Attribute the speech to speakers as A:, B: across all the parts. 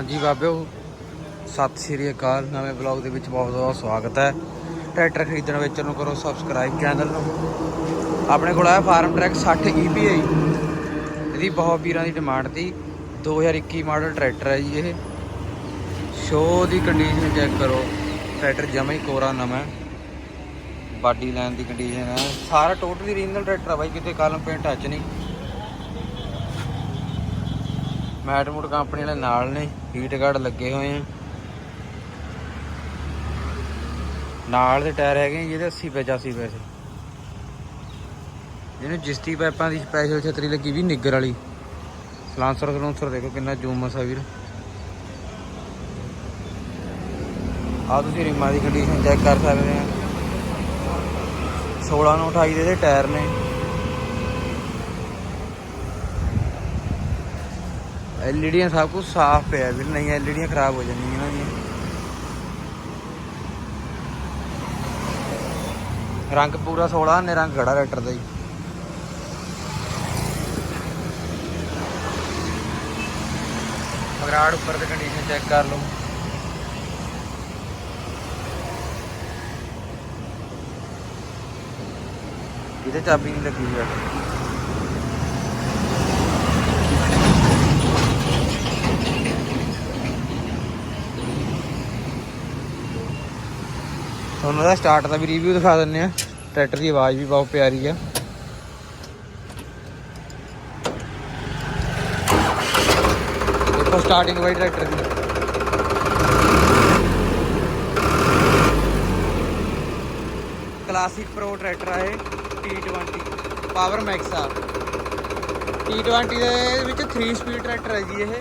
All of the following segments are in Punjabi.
A: ਹਾਂਜੀ ਬਾਬਿਓ ਸਤਿ ਸ੍ਰੀ ਅਕਾਲ। ਨਵੇਂ ਬਲੌਗ ਦੇ ਵਿੱਚ ਬਹੁਤ ਬਹੁਤ ਸਵਾਗਤ ਹੈ। ਟਰੈਕਟਰ ਖਰੀਦਣ ਵੇਚਣ ਨੂੰ ਕਰੋ ਸਬਸਕ੍ਰਾਈਬ ਚੈਨਲ ਨੂੰ। ਆਪਣੇ ਕੋਲ ਆਇਆ ਫਾਰਮ ਟਰੈਕ 60 EPI ਇਹਦੀ ਬਹੁਤ ਵੀਰਾਂ ਦੀ ਡਿਮਾਂਡ ਤੀ 2021 ਮਾਡਲ ਟਰੈਕਟਰ ਹੈ ਜੀ ਇਹ। ਸ਼ੋ ਦੀ ਕੰਡੀਸ਼ਨ ਚੈੱਕ ਕਰੋ। ਟਰੈਕਟਰ ਜਮਾ ਹੀ ਕੋਰਾ ਨਵਾਂ। ਬਾਡੀ ਲਾਈਨ ਦੀ ਕੰਡੀਸ਼ਨ ਹੈ। ਸਾਰਾ ਟੋਟਲੀ ਰੀਜਨਲ ਟਰੈਕਟਰ ਆ ਬਾਈ, ਕਿਤੇ ਕਾਲਮ ਪੇਂਟ ਟੱਚ ਨਹੀਂ। ਮੈਟ ਮੂਟ ਕੰਪਨੀ ਵਾਲੇ ਨਾਲ ਨੇ ਹੀਟ ਗਾਰਡ ਲੱਗੇ ਹੋਏ ਆ। ਨਾਲ ਦੇ ਟਾਇਰ ਹੈਗੇ ਜਿਹਦੇ 80 85 ਪੈਸੇ। ਜਿਹਨੂੰ ਜਿਸਤੀ ਪਾਈਪਾਂ ਦੀ ਸਪੈਸ਼ਲ ਛਤਰੀ ਲੱਗੀ ਵੀ ਨਿੱਗਰ ਵਾਲੀ। ਸਲਾਂਸਰ, ਸਲੂੰਸਰ ਦੇਖੋ ਕਿੰਨਾ ਜ਼ੂਮ ਮਸਾ ਵੀਰ। ਆ ਤੁਸੀਂ ਰਿਮਾਂ ਦੀ ਕੰਡੀਸ਼ਨ ਚੈੱਕ ਕਰ ਸਕਦੇ ਆ। 16 ਨੂੰ 28 ਦੇ ਟਾਇਰ ਨੇ। ਐਲਈਡੀਆਂ ਸਭ ਕੁਝ ਸਾਫ਼ ਪਿਆ ਵੀਰ ਨਹੀਂ ਐਲਈਡੀਆਂ ਖਰਾਬ ਹੋ ਜਾਣੀਆਂ ਇਹਨਾਂ ਦੀਆਂ। ਰੰਗ ਪੂਰਾ 16 ਨੇ ਰੰਗ ਖੜਾ ਰੈਕਟਰ ਦਾ ਹੀ। ਮਗਰਾੜ ਉੱਪਰ ਦੀ ਕੰਡੀਸ਼ਨ ਚੈੱਕ ਕਰ ਲਓ। ਇਹਦੇ ਚਾਬੀ ਨਹੀਂ ਲੱਗੀ ਹੋਈ ਤੁਹਾਨੂੰ ਦਾ ਸਟਾਰਟ ਦਾ ਵੀ ਰਿਵਿਊ ਦਿਖਾ ਦਿੰਨੇ ਆ ਟਰੈਕਟਰ ਦੀ ਆਵਾਜ਼ ਵੀ ਬਹੁਤ ਪਿਆਰੀ ਆ। ਦੇਖੋ ਸਟਾਰਟਿੰਗ ਵਾਈ ਟਰੈਕਟਰ ਦੀ। ਕਲਾਸਿਕ ਪ੍ਰੋ ਟਰੈਕਟਰ ਆ ਇਹ T20 ਪਾਵਰ ਮੈਕਸ ਆ। T20 ਦੇ ਵਿੱਚ 3 ਸਪੀਡ ਟਰੈਕਟਰ ਹੈ ਜੀ ਇਹ।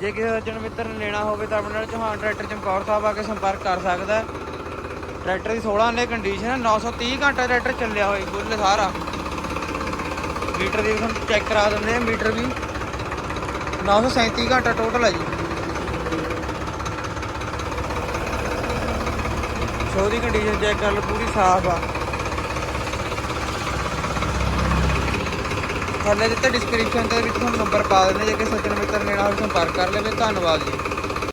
A: ਜੇ ਕਿਸੇ ਸੱਜਣ ਮਿੱਤਰ ਨੇ ਲੈਣਾ ਹੋਵੇ ਤਾਂ ਆਪਣੇ ਨਾਲ ਚੌਹਾਨ ਟਰੈਕਟਰ ਚਮਕੌਰ ਸਾਹਿਬ ਆ ਕੇ ਸੰਪਰਕ ਕਰ ਸਕਦਾ। ਹੈ ਟਰੈਕਟਰ ਦੀ 16 ਨੇ ਕੰਡੀਸ਼ਨ ਹੈ 930 ਘੰਟਾ ਟਰੈਕਟਰ ਚੱਲਿਆ ਹੋਇਆ ਫੁੱਲ ਸਾਰਾ। ਮੀਟਰ ਦੀ ਤੁਹਾਨੂੰ ਚੈੱਕ ਕਰਾ ਦਿੰਦੇ ਆ ਮੀਟਰ ਵੀ। 937 ਘੰਟਾ ਟੋਟਲ ਹੈ ਜੀ। ਸ਼ੋ ਦੀ ਕੰਡੀਸ਼ਨ ਚੈੱਕ ਕਰ ਲਓ, ਪੂਰੀ ਸਾਫ਼ ਆ। ਥੱਲੇ ਦਿੱਤੇ ਡਿਸਕ੍ਰਿਪਸ਼ਨ ਦੇ ਵਿੱਚ ਤੁਹਾਨੂੰ ਨੰਬਰ ਪਾ ਦਿੰਦੇ ਜੇ ਕਿਸੇ ਸੱਜਣ ਮਿੱਤਰ ਨੇ ਲੈਣਾ ਹੋਵੇ ਸੰਪਰਕ ਕਰ ਲਵੇ ਧੰਨਵਾਦ ਜੀ।